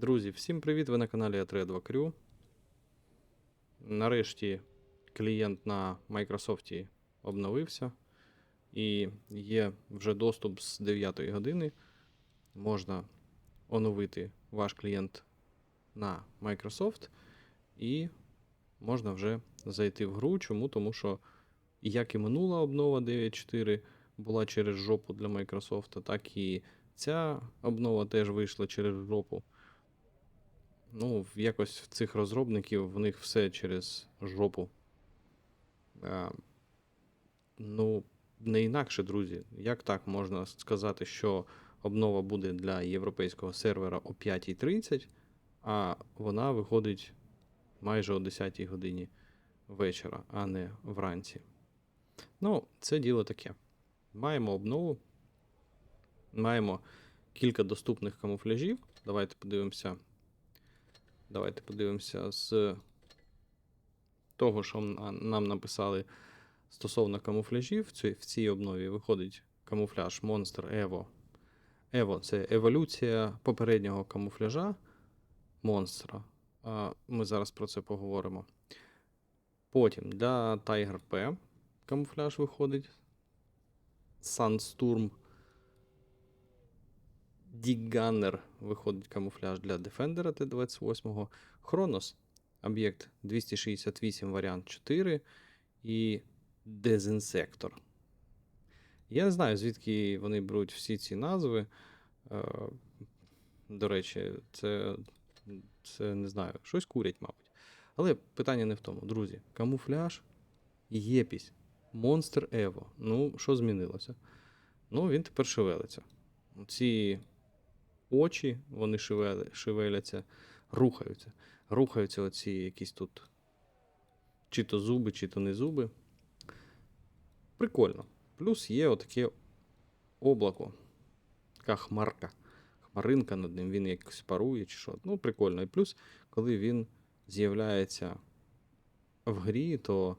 Друзі, всім привіт! Ви на каналі A32 Crew. Нарешті клієнт на Microsoft обновився. І є вже доступ з 9 години. Можна оновити ваш клієнт на Microsoft. І можна вже зайти в гру. Чому? Тому що як і минула обнова 9.4 була через жопу для Microsoft, так і ця обнова теж вийшла через жопу. Ну, якось в цих розробників в них все через жопу. А, ну, не інакше, друзі. Як так можна сказати, що обнова буде для європейського сервера о 5.30, а вона виходить майже о 10 годині вечора, а не вранці. Ну, це діло таке. Маємо обнову. Маємо кілька доступних камуфляжів. Давайте подивимося. Давайте подивимося з того, що нам написали стосовно камуфляжів. В цій, обнові виходить камуфляж Monster Evo. Evo це еволюція попереднього камуфляжа монстра. Ми зараз про це поговоримо. Потім для Tiger P камуфляж виходить. Sunstorm Diggunner виходить камуфляж для Defender Т-28. Chronos об'єкт 268 варіант 4 і Дезінсектор. Я не знаю, звідки вони беруть всі ці назви. Е, До речі, це, це не знаю, щось курять, мабуть. Але питання не в тому, друзі. Камуфляж, єпісь, Monster Evo. Ну, що змінилося? Ну, він тепер шевелиться. Ці очі, вони шевеляться, рухаються. Рухаються оці якісь тут чи то зуби, чи то не зуби. Прикольно. Плюс є отаке облако, така хмарка. Хмаринка над ним, він якось парує чи що. Ну, прикольно. І плюс, коли він з'являється в грі, то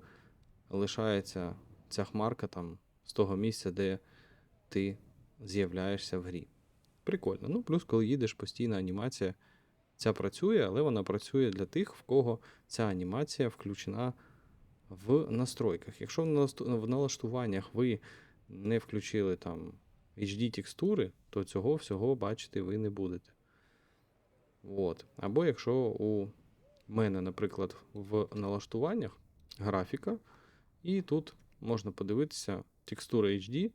лишається ця хмарка там з того місця, де ти з'являєшся в грі. Прикольно. Ну, плюс, коли їдеш, постійна анімація ця працює, але вона працює для тих, в кого ця анімація включена в настройках. Якщо в налаштуваннях ви не включили там HD-текстури, то цього всього бачити ви не будете. От. Або якщо у мене, наприклад, в налаштуваннях графіка, і тут можна подивитися текстура HD.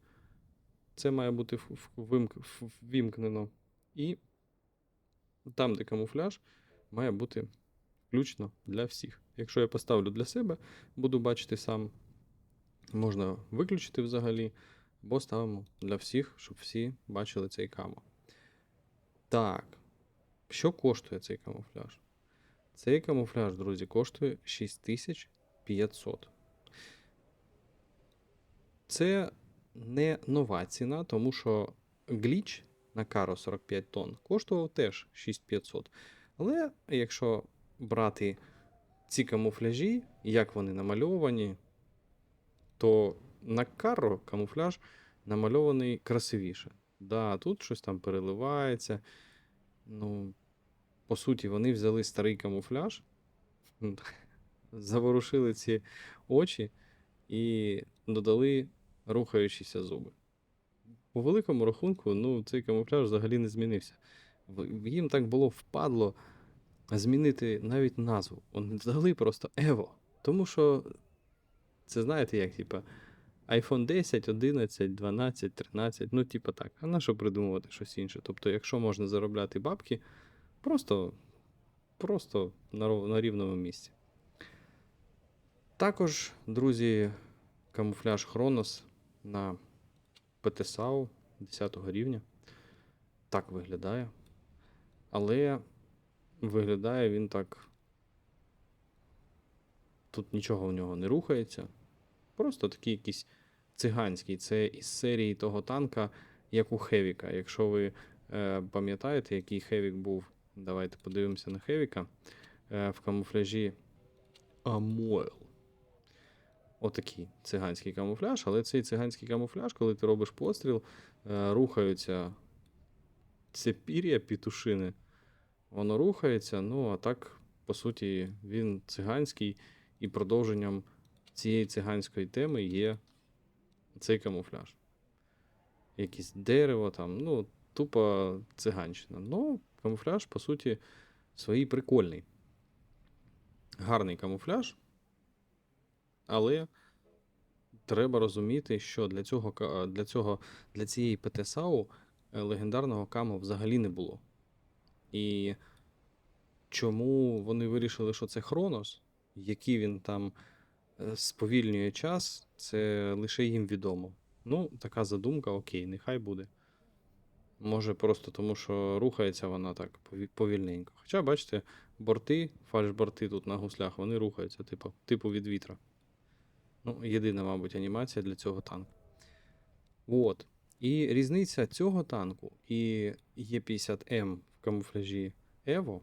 Це має бути ввімкнено. І там, де камуфляж, має бути включено для всіх. Якщо я поставлю для себе, буду бачити сам, можна виключити взагалі, або ставимо для всіх, щоб всі бачили цей камо. Так, що коштує цей камуфляж? Цей камуфляж, друзі, коштує 6500. Це не нова ціна, тому що гліч на Каро 45 тонн коштував теж 6500. Але якщо брати ці камуфляжі, як вони намальовані, то на Каро камуфляж намальований красивіше. Да, тут щось там переливається. Ну, по суті, вони взяли старий камуфляж, заворушили ці очі і додали рухаючіся зуби. По великому рахунку, ну, цей камуфляж взагалі не змінився. Їм так було впадло змінити навіть назву. Вони дали просто Evo. Тому що це знаєте, як, типа, iPhone 10, 11, 12, 13, ну, типа так. А на що придумувати щось інше? Тобто, якщо можна заробляти бабки, просто, просто на, рівному місці. Також, друзі, камуфляж Chronos на PTSAU 10 рівня. Так виглядає. Але виглядає він так. Тут нічого в нього не рухається. Просто такий якийсь циганський. Це із серії того танка, як у Хевіка. Якщо ви е, пам'ятаєте, який Хевік був, давайте подивимося на Хевіка е, в камуфляжі Амойл. Отакий циганський камуфляж, але цей циганський камуфляж, коли ти робиш постріл, е, рухаються це пір'я пітушини. воно рухається. Ну, а так, по суті, він циганський, і продовженням цієї циганської теми є цей камуфляж. Якесь дерево там, ну, тупо циганщина. Ну, камуфляж, по суті, своїй прикольний. Гарний камуфляж. Але треба розуміти, що для цього, для цього, для цієї ПТСАУ е, легендарного каму взагалі не було. І чому вони вирішили, що це Хронос, який він там е, сповільнює час, це лише їм відомо. Ну, така задумка, окей, нехай буде. Може, просто тому, що рухається вона так повільненько. Хоча, бачите, борти, фальшборти тут на гуслях, вони рухаються, типу, типу від вітра. Ну, єдина, мабуть, анімація для цього танку. От. І різниця цього танку і Е50М в камуфляжі Evo,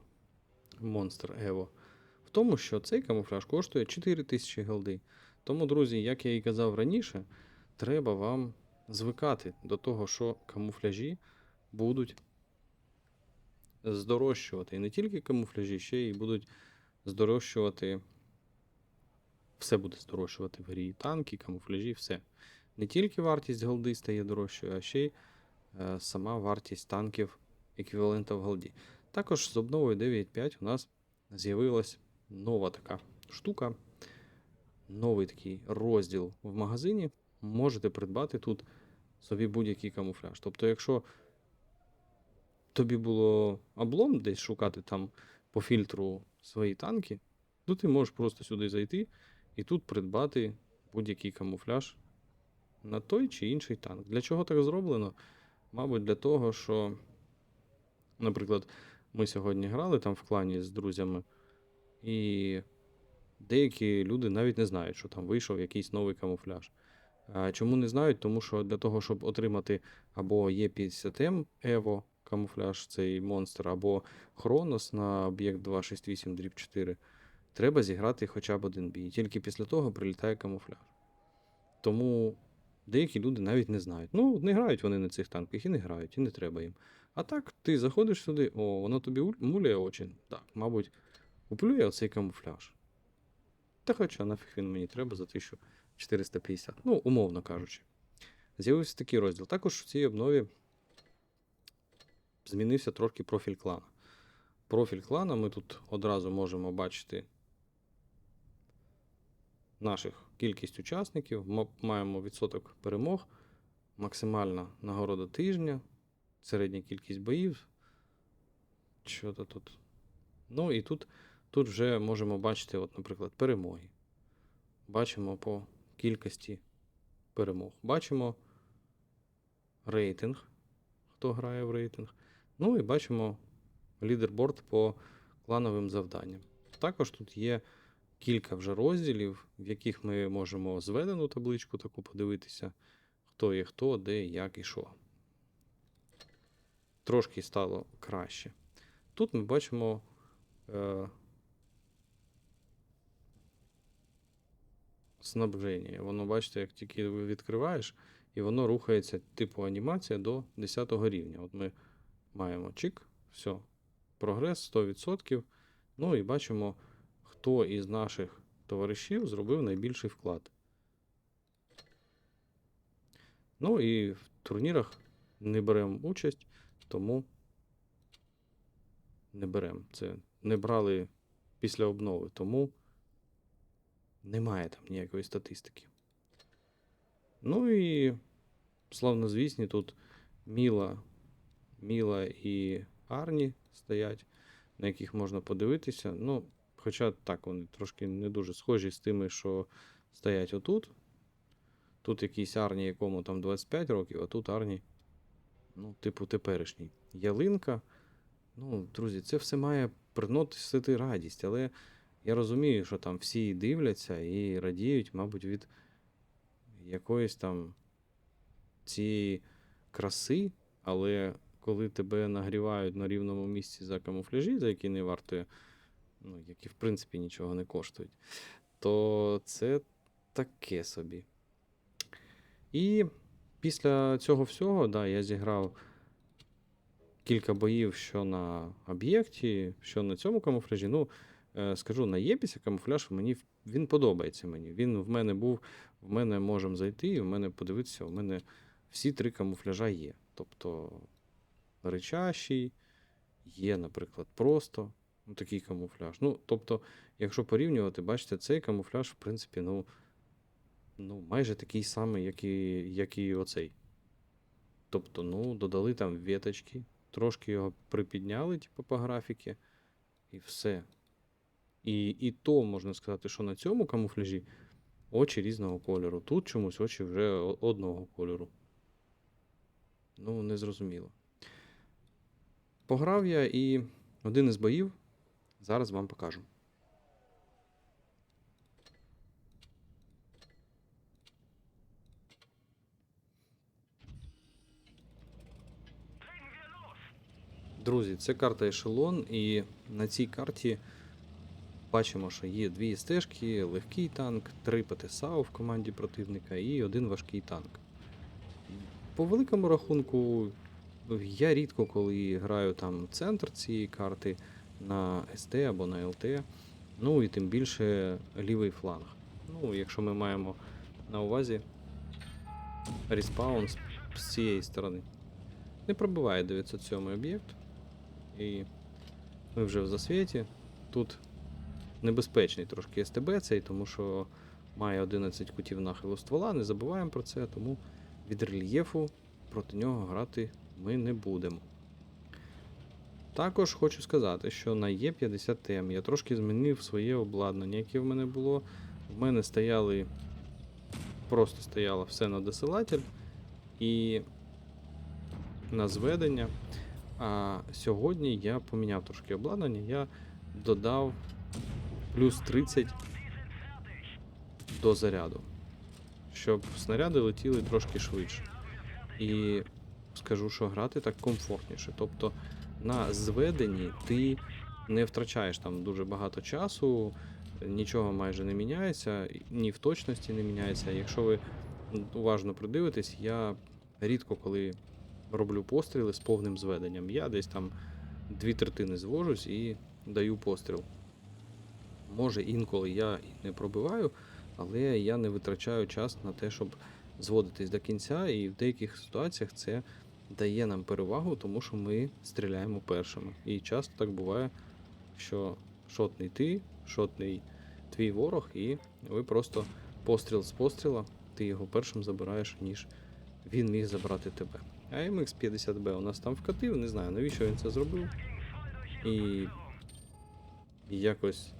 Monster Evo, в тому, що цей камуфляж коштує 4000 голди. Тому, друзі, як я і казав раніше, треба вам звикати до того, що камуфляжі будуть здорожчувати. І не тільки камуфляжі, ще й будуть здорожчувати. Все буде здорожчувати в грі. Танки, камуфляжі, все. Не тільки вартість голди стає дорожчою, а ще й е, сама вартість танків еквівалента в голді. Також з обновою 9.5 у нас з'явилась нова така штука, новий такий розділ в магазині. Можете придбати тут собі будь-який камуфляж. Тобто, якщо тобі було облом десь шукати там по фільтру свої танки, то ти можеш просто сюди зайти і тут придбати будь-який камуфляж на той чи інший танк. Для чого так зроблено? Мабуть, для того, що, наприклад, ми сьогодні грали там в клані з друзями, і деякі люди навіть не знають, що там вийшов якийсь новий камуфляж. Чому не знають? Тому що для того, щоб отримати або Е50М Evo камуфляж, цей монстр, або Хронос на об'єкт 268 4, треба зіграти хоча б один бій. Тільки після того прилітає камуфляж. Тому деякі люди навіть не знають. Ну, не грають вони на цих танках і не грають, і не треба їм. А так, ти заходиш сюди, о, воно тобі муляє очі. Так, мабуть, куплю я оцей камуфляж. Та хоча нафіг він мені треба за 1450. Ну, умовно кажучи. З'явився такий розділ. Також в цій обнові змінився трошки профіль клана. Профіль клана ми тут одразу можемо бачити наших кількість учасників, ма- маємо відсоток перемог, максимальна нагорода тижня, середня кількість боїв. Що то тут? Ну і тут, тут вже можемо бачити, от, наприклад, перемоги. Бачимо по кількості перемог. Бачимо рейтинг, хто грає в рейтинг. Ну і бачимо лідерборд по клановим завданням. Також тут є кілька вже розділів, в яких ми можемо зведену табличку таку подивитися, хто є хто, де, як і що. Трошки стало краще. Тут ми бачимо е, снабження. Воно, бачите, як тільки відкриваєш, і воно рухається типу анімація до 10 рівня. От ми маємо чик, все, прогрес 100%. Ну і бачимо, хто із наших товаришів зробив найбільший вклад. Ну і в турнірах не беремо участь, тому не беремо. Це не брали після обнови, тому немає там ніякої статистики. Ну і славнозвісні тут Міла, Міла і Арні стоять, на яких можна подивитися. Ну, хоча так, вони трошки не дуже схожі з тими, що стоять отут. Тут якийсь Арні, якому там 25 років, а тут Арні, ну, типу, теперішній. Ялинка. Ну, друзі, це все має приносити радість, але я розумію, що там всі дивляться і радіють, мабуть, від якоїсь там цієї краси, але коли тебе нагрівають на рівному місці за камуфляжі, за які не варто, ну, які в принципі нічого не коштують, то це таке собі. І після цього всього, да, я зіграв кілька боїв, що на об'єкті, що на цьому камуфляжі. Ну, е, скажу, на Єпісі камуфляж мені він подобається мені. Він в мене був, в мене можемо зайти, і в мене подивитися, в мене всі три камуфляжа є. Тобто речащий, є, наприклад, просто ну, такий камуфляж. Ну, тобто, якщо порівнювати, бачите, цей камуфляж, в принципі, ну, ну майже такий самий, як і, як і оцей. Тобто, ну, додали там віточки, трошки його припідняли, типу, по графіки, і все. І, і то можна сказати, що на цьому камуфляжі очі різного кольору. Тут чомусь очі вже одного кольору. Ну, незрозуміло. Пограв я і один із боїв зараз вам покажу. Друзі, це карта ешелон, і на цій карті бачимо, що є дві стежки, легкий танк, три ПТСАУ в команді противника і один важкий танк. По великому рахунку, я рідко коли граю там центр цієї карти на СТ або на ЛТ, ну і тим більше лівий фланг. Ну, якщо ми маємо на увазі респаун з, цієї сторони. Не пробиває 907 об'єкт. І ми вже в засвіті. Тут небезпечний трошки СТБ цей, тому що має 11 кутів нахилу ствола, не забуваємо про це, тому від рельєфу проти нього грати ми не будемо. Також хочу сказати, що на Е50М я трошки змінив своє обладнання, яке в мене було. В мене стояли, просто стояло все на досилатель і на зведення. А сьогодні я поміняв трошки обладнання, я додав плюс 30 до заряду, щоб снаряди летіли трошки швидше. І скажу, що грати так комфортніше. Тобто на зведенні ти не втрачаєш там дуже багато часу, нічого майже не міняється, ні в точності не міняється. Якщо ви уважно придивитесь, я рідко коли роблю постріли з повним зведенням. Я десь там дві третини звожусь і даю постріл. Може, інколи я не пробиваю, але я не витрачаю час на те, щоб зводитись до кінця, і в деяких ситуаціях це дає нам перевагу, тому що ми стріляємо першими. І часто так буває, що шотний ти, шотний твій ворог, і ви просто постріл з постріла, ти його першим забираєш, ніж він міг забрати тебе. А MX50B у нас там вкатив, не знаю, навіщо він це зробив. І якось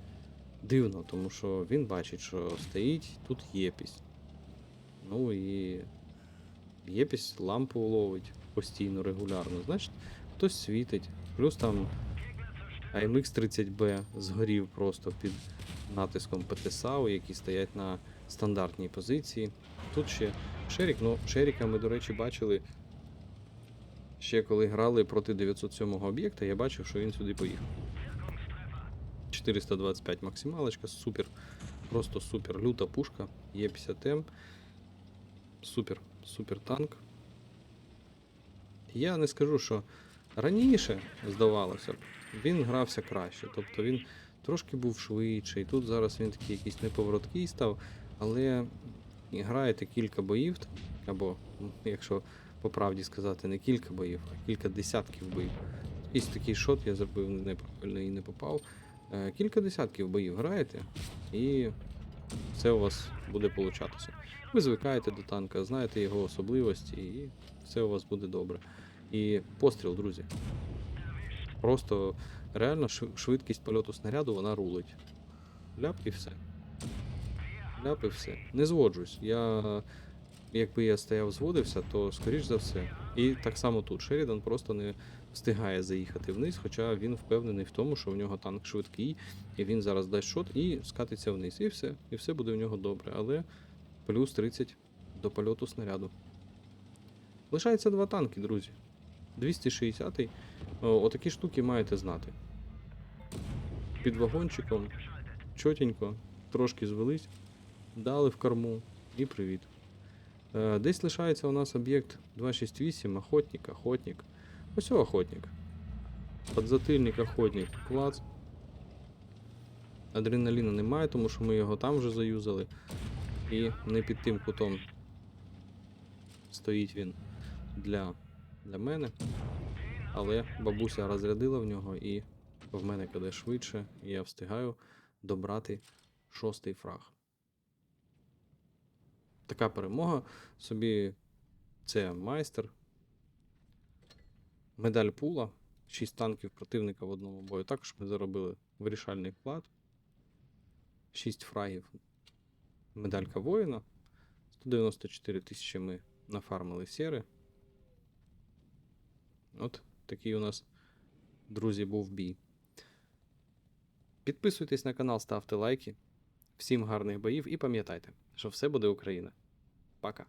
дивно, тому що він бачить, що стоїть тут єпісь. Ну і єпісь лампу ловить постійно, регулярно. Значить, хтось світить. Плюс там AMX30B згорів просто під натиском ПТСАУ, які стоять на стандартній позиції. Тут ще Шерік, ну Шеріка ми, до речі, бачили ще коли грали проти 907 об'єкта, я бачив, що він сюди поїхав. 425 максималочка, супер, просто супер люта пушка, Е50М. Супер, супер танк. Я не скажу, що раніше, здавалося б, він грався краще. Тобто він трошки був швидший. Тут зараз він такий якийсь неповороткий став, але граєте кілька боїв, або, якщо по правді сказати, не кілька боїв, а кілька десятків боїв. Якийсь такий шот я зробив неправильно і не попав. Е, Кілька десятків боїв граєте, і все у вас буде получатися. Ви звикаєте до танка, знаєте його особливості, і все у вас буде добре. І постріл, друзі. Просто реально швидкість польоту снаряду вона рулить. Ляп і все. Ляп і все. Не зводжусь. Я, якби я стояв, зводився, то скоріш за все. І так само тут. Шерідан просто не встигає заїхати вниз, хоча він впевнений в тому, що в нього танк швидкий, і він зараз дасть шот і скатиться вниз. І все. І все буде в нього добре. Але плюс 30 до польоту снаряду. Лишається два танки, друзі. 260-й. Отакі штуки маєте знати. Під вагончиком, чотенько, трошки звелись, дали в корму і привіт. Е, Десь лишається у нас об'єкт 268, охотник, охотник. Ось охотник. Подзатильник, охотник, клац. Адреналіна немає, тому що ми його там вже заюзали. І не під тим кутом стоїть він для, для мене. Але бабуся розрядила в нього і в мене киде швидше, і я встигаю добрати шостий фраг. Така перемога. Собі це майстер. Медаль пула. 6 танків противника в одному бою. Також ми заробили вирішальний вклад. 6 фрагів. Медалька воїна. 194 тисячі ми нафармили сєри. От такий у нас, друзі, був бій. Підписуйтесь на канал, ставте лайки. Всім гарних боїв і пам'ятайте, що все буде Україна. Пока.